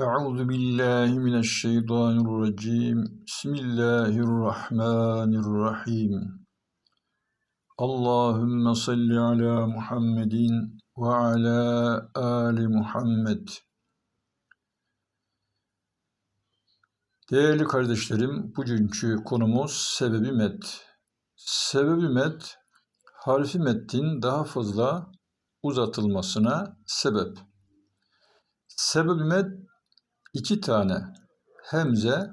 Euzu billahi mineşşeytanirracim. Bismillahirrahmanirrahim. Allahümme salli ala Muhammedin ve ala ali Muhammed. Değerli kardeşlerim, bugünkü konumuz sebebi met. Sebebi met, harfi metnin daha fazla uzatılmasına sebep. Sebebi met iki tane hemze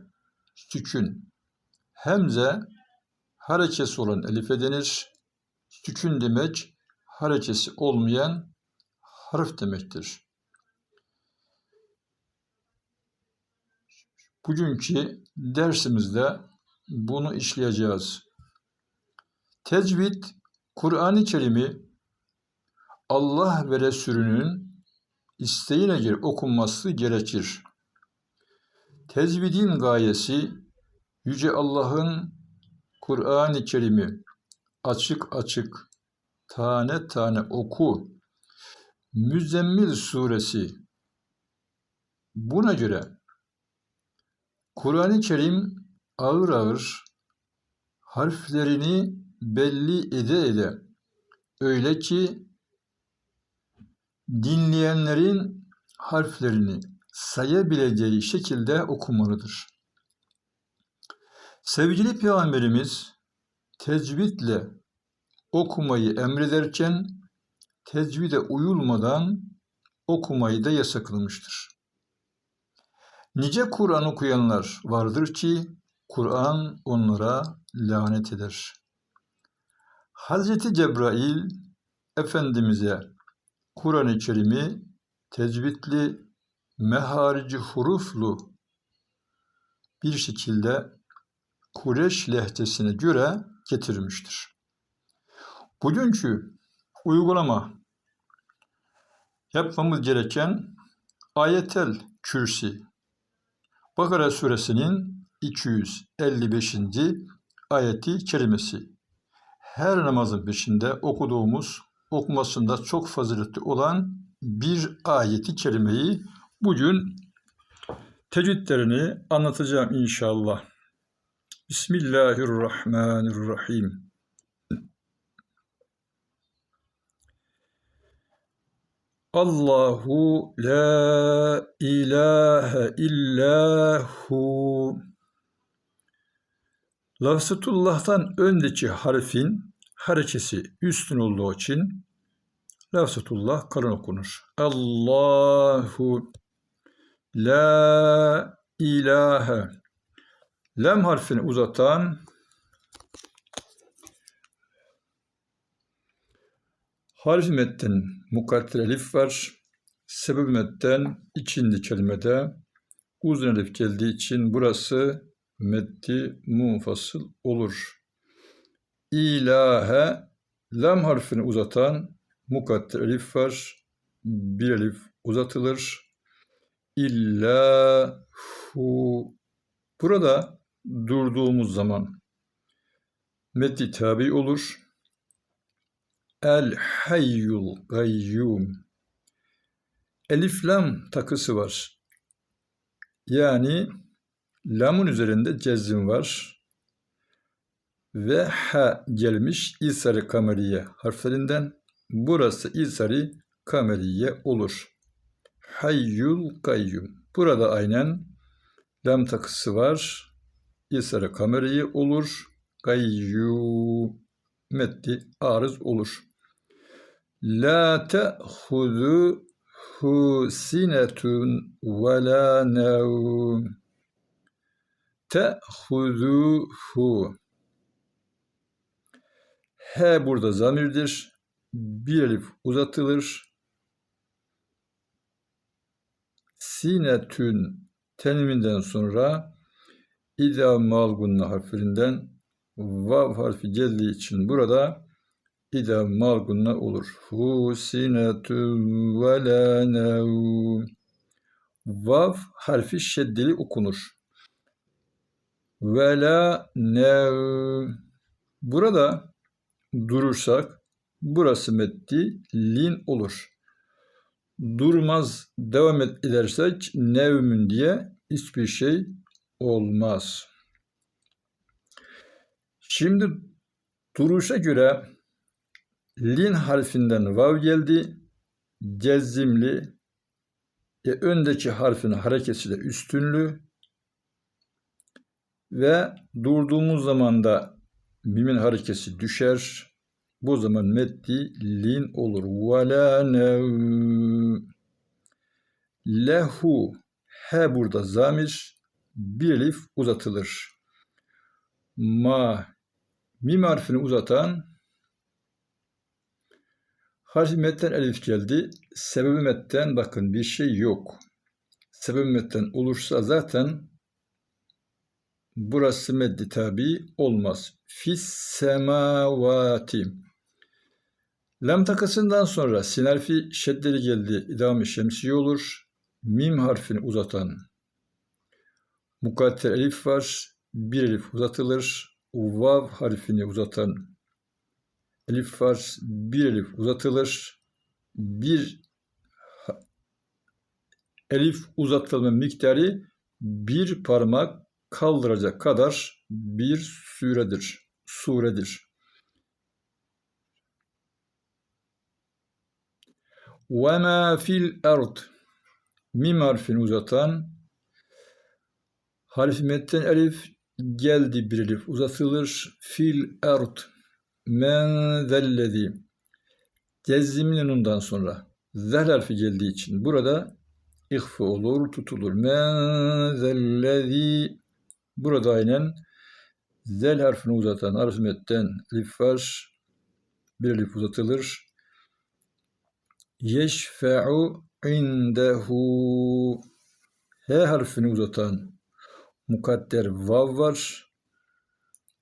sükün. Hemze harekesi olan elife denir. Sükün demek harekesi olmayan harf demektir. Bugünkü dersimizde bunu işleyeceğiz. Tecvid, Kur'an-ı Kerim'i Allah ve Resulünün isteğine göre okunması gerekir. Tezvidin gayesi Yüce Allah'ın Kur'an-ı Kerim'i açık açık tane tane oku. Müzzemmil suresi buna göre Kur'an-ı Kerim ağır ağır harflerini belli ede ede öyle ki dinleyenlerin harflerini sayabileceği şekilde okumalıdır. Sevgili Peygamberimiz tecvidle okumayı emrederken tecvide uyulmadan okumayı da yasaklamıştır. Nice Kur'an okuyanlar vardır ki Kur'an onlara lanet eder. Hazreti Cebrail Efendimiz'e Kur'an-ı Kerim'i tecvidli meharici huruflu bir şekilde Kureş lehçesine göre getirmiştir. Bugünkü uygulama yapmamız gereken ayetel kürsi Bakara suresinin 255. ayeti kerimesi. Her namazın peşinde okuduğumuz, okumasında çok faziletli olan bir ayeti kerimeyi Bugün tecvidlerini anlatacağım inşallah. Bismillahirrahmanirrahim. Allahu la ilahe illahu. Lafzatullah'tan öndeki harfin harekesi üstün olduğu için lafzatullah kalın okunur. Allahu La ilahe. Lem harfini uzatan harf metten mukadder elif var. Sebep metten içinde kelimede uzun elif geldiği için burası meddi munfasıl olur. İlahe lam harfini uzatan mukadder elif var. Bir elif uzatılır illa hu. Burada durduğumuz zaman metni tabi olur. El hayyul gayyum. Elif lam takısı var. Yani lamın üzerinde cezim var. Ve ha gelmiş İsari kameriye harflerinden. Burası İsari kameriye olur. Hayyul kayyum. Burada aynen lam takısı var. İsara kamerayı olur. Gayyum metni arız olur. La te'hudu hu sinetun ve la nevm. hu. He burada zamirdir. Bir elif uzatılır. Sinetün teniminden sonra idam malgunna harfinden vav harfi geldiği için burada idam malgunna olur. Hu sinetün ve la. Vav harfi şeddeli okunur. Ve la nevm. Burada durursak burası meddi lin olur. Durmaz devam edersek nevmün diye hiçbir şey olmaz. Şimdi duruşa göre lin harfinden vav geldi. Cezimli. E, öndeki harfin hareketi de üstünlü. Ve durduğumuz zaman da mimin hareketi düşer. Bu zaman meddi lin olur. Ve la. Lehu. He burada zamir. Bir elif uzatılır. Ma. Mim harfini uzatan harf metten elif geldi. Sebebi metten bakın bir şey yok. Sebebi metten olursa zaten burası meddi tabi olmaz. Fis semavati. Lam takasından sonra sin harfi şeddeli geldi. İdam-ı olur. Mim harfini uzatan mukadder elif var. Bir elif uzatılır. Vav harfini uzatan elif var. Bir elif uzatılır. Bir elif uzatılma miktarı bir parmak kaldıracak kadar bir süredir. Suredir. Ve ma fil erd. Mim harfini uzatan harf metten elif geldi bir elif uzatılır. Fil erd. Men zellezi. Cezimin nundan sonra. Zel harfi geldiği için burada ihfı olur tutulur. Men zellezi. Burada aynen zel harfini uzatan harf metten elif var. Bir elif uzatılır. Yeşfe'u indehu H harfini uzatan mukadder vav var.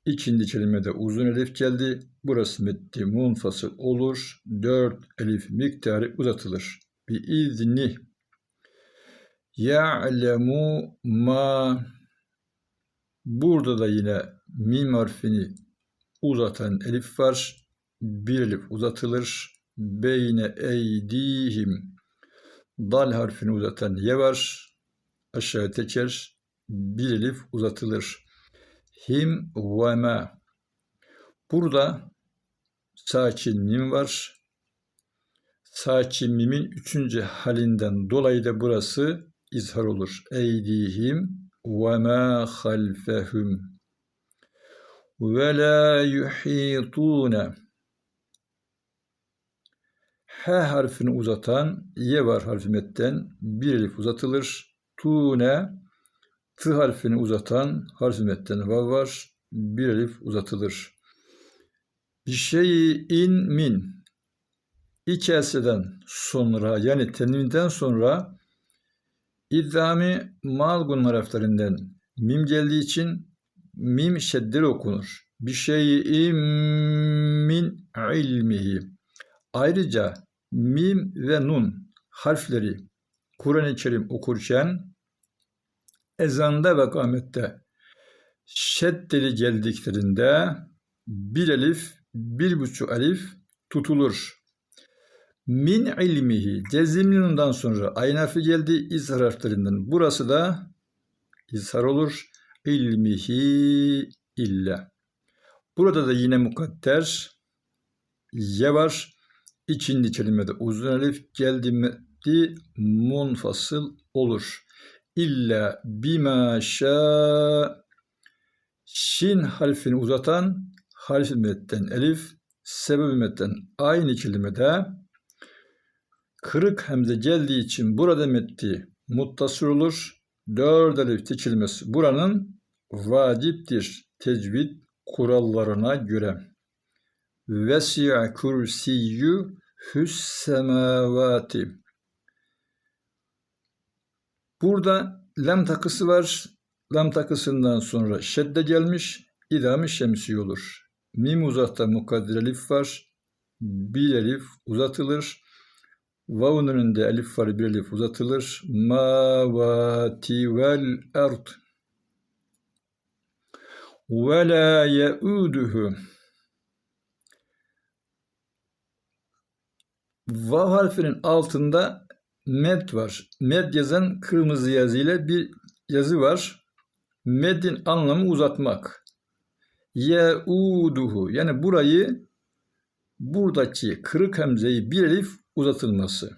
İkinci kelimede uzun elif geldi. Burası metti munfasıl olur. Dört elif miktarı uzatılır. Bi izni ya'lemu ma Burada da yine mim harfini uzatan elif var. Bir elif uzatılır beyne eydihim dal harfini uzatan yevar aşağı teker bir elif uzatılır. Him ve me burada sakin mim var. Sakin mimin üçüncü halinden dolayı da burası izhar olur. Eydihim ve ma halfehum ve la yuhitune H harfini uzatan Y var harfi metten bir elif uzatılır. Tune T harfini uzatan harfi metten vav var. Bir elif uzatılır. Bir şeyin min İki eseden sonra yani tenvinden sonra İddami malgun harflerinden mim geldiği için mim şeddeli okunur. Bir şeyi min ilmihi. Ayrıca mim ve nun harfleri Kur'an-ı Kerim okurken ezanda ve kâmette şeddeli geldiklerinde bir elif, bir buçuk elif tutulur. Min ilmihi cezimlundan sonra ayın harfi geldi izhar harflerinden. Burası da izhar olur. İlmihi illa. Burada da yine mukadder ye var. İkinci kelimede uzun elif geldi mi munfasıl olur. İlla bima şa şin harfini uzatan harf metten elif sebebi metten aynı kelimede Kırık hemze geldiği için burada metti muttasır olur. Dört elif dikilmesi buranın vaciptir tecvid kurallarına göre. Vesi'a kursiyyü hüs semavati. Burada lem takısı var. Lam takısından sonra şedde gelmiş. İdami şemsi olur. Mim uzakta mukadder elif var. Bir elif uzatılır. Vav'un önünde elif var bir elif uzatılır. Mavati vel erd. Ve la yeuduhu. Vav harfinin altında med var. Med yazan kırmızı yazıyla bir yazı var. Med'in anlamı uzatmak. Yeuduhu yani burayı buradaki kırık hemzeyi bir elif uzatılması.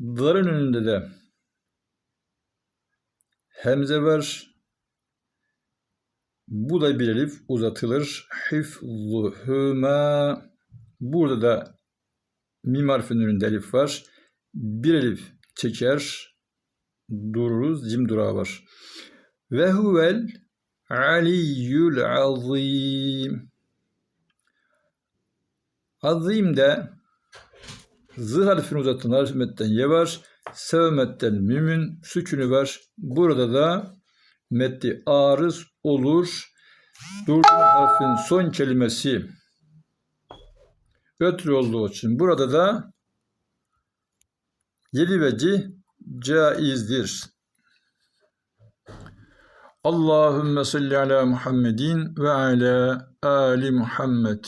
Darın önünde de hemze var. Bu da bir elif uzatılır. Hifzuhuma. Burada da mim harfinin önünde elif var. Bir elif çeker. Dururuz. Cim durağı var. Ve huvel aliyyul azim. Azim de zı harfini uzatan harf metten ye var. Sevmetten mümin sükünü var. Burada da metti arız olur. Durgun harfin son kelimesi ötürü olduğu için burada da yedi veci caizdir. Allahümme salli ala Muhammedin ve ala ali Muhammed.